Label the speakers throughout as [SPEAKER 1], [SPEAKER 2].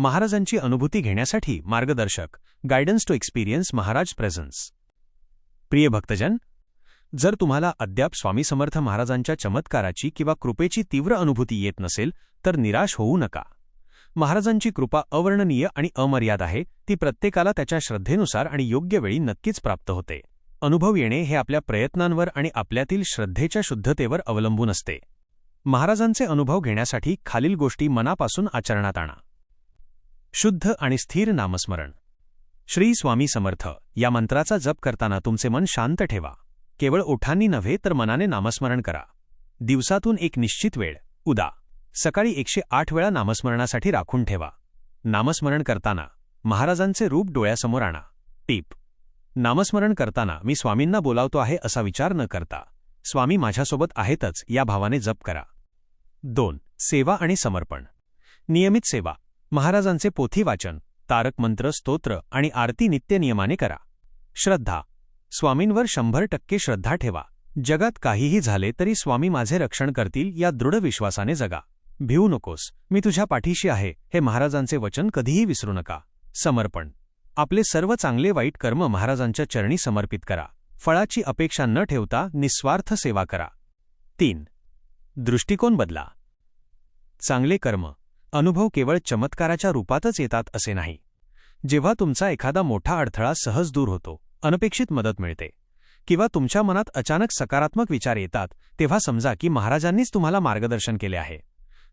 [SPEAKER 1] महाराजांची अनुभूती घेण्यासाठी मार्गदर्शक guidance to experience Maharaj presence प्रिय भक्तजन जर तुम्हाला अद्याप स्वामी समर्थ महाराजांच्या चमत्काराची किंवा कृपेची तीव्र अनुभूती येत नसेल तर निराश होऊ नका. महाराजांची कृपा अवर्णनीय आणि अमर्याद आहे ती प्रत्येकाला त्याच्या श्रद्धेनुसार आणि योग्य वेळी नक्कीच प्राप्त होते. अनुभव येणे हे आपल्या प्रयत्नांवर आणि आपल्यातील श्रद्धेच्या शुद्धतेवर अवलंबून असते. महाराजांचे अनुभव घेण्यासाठी खालील गोष्टी मनापासून आचरणात आणा. शुद्ध आणि स्थिर नामस्मरण. श्री स्वामी समर्थ या मंत्राचा जप करताना तुमचे मन शांत ठेवा. केवळ ओठांनी नव्हे तर मनाने नामस्मरण करा. दिवसातून एक निश्चित वेळ उदा. सकाळी एकशे आठ वेळा नामस्मरणासाठी राखून ठेवा. नामस्मरण करताना महाराजांचे रूप डोळ्यासमोर आणा. टीप. नामस्मरण करताना मी स्वामींना बोलावतो आहे असा विचार न करता. स्वामी माझ्यासोबत आहेतच या भावाने जप करा. दोन. सेवा आणि समर्पण. नियमित सेवा. महाराजांचे पोथी वाचन तारक मंत्र स्तोत्र आणि आरती नित्यनियमाने करा. श्रद्धा. स्वामींवर शंभर टक्के श्रद्धा ठेवा. जगात काहीही झाले तरी स्वामी माझे रक्षण करतील या दृढ विश्वासाने जगा. भिवू नकोस. मी तुझ्या पाठीशी आहे. हे महाराजांचे वचन कधीही विसरू नका. समर्पण. आपले सर्व चांगले वाईट कर्म महाराजांच्या चरणी समर्पित करा. फळाची अपेक्षा न ठेवता निस्वार्थ सेवा करा. तीन. दृष्टिकोन बदला. चांगले कर्म. अनुभव केवळ चमत्काराच्या रूपातच येतात असे नाही. जेव्हा तुमचा एखादा मोठा अडथळा सहज दूर होतो अनपेक्षित मदत मिळते. किंवा तुमच्या मनात अचानक सकारात्मक विचार येतात तेव्हा समजा की महाराजांनीच तुम्हाला मार्गदर्शन केले आहे.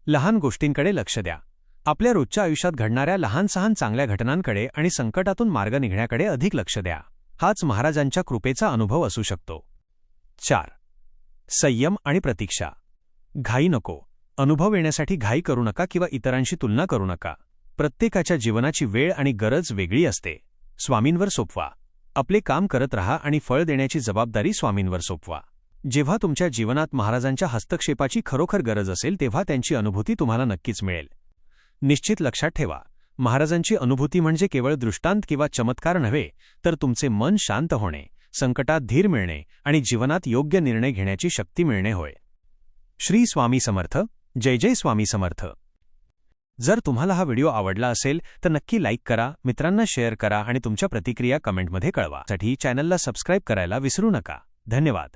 [SPEAKER 1] लहान गोष्टींकडे लक्ष द्या. आपल्या रोजच्या आयुष्यात घडणाऱ्या लहान सहान चांगल्या घटनांकडे आणि संकटातून मार्ग निघण्याकडे अधिक लक्ष द्या. हाच महाराजांच्या कृपेचा अनुभव असू शकतो. चार. संयम आणि प्रतीक्षा. घाई नको. अनुभव येण्यासाठी घाई करू नका किंवा इतरांशी तुलना करू नका. प्रत्येकाच्या जीवनाची वेळ आणि गरज वेगळी असते. स्वामींवर सोपवा. आपले काम करत रहा आणि फळ देण्याची जबाबदारी स्वामींवर सोपवा. जेव्हा तुमच्या जीवनात महाराजांच्या हस्तक्षेपाची खरोखर गरज असेल तेव्हा त्यांची अनुभूती तुम्हाला नक्कीच मिळेल. निश्चित लक्षात ठेवा. महाराजांची अनुभूती म्हणजे केवळ दृष्टांत किंवा चमत्कार नव्हे तर तुमचे मन शांत होणे संकटात धीर मिळणे आणि जीवनात योग्य निर्णय घेण्याची शक्ती मिळणे होय. श्री स्वामी समर्थ. जय जय स्वामी समर्थ. जर तुम्हाला हा व्हिडिओ आवडला असेल तर नक्की लाईक करा मित्रांना शेअर करा आणि तुमच्या प्रतिक्रिया कमेंटमध्ये कळवा. साठी चॅनलला सबस्क्राईब करायला विसरू नका. धन्यवाद.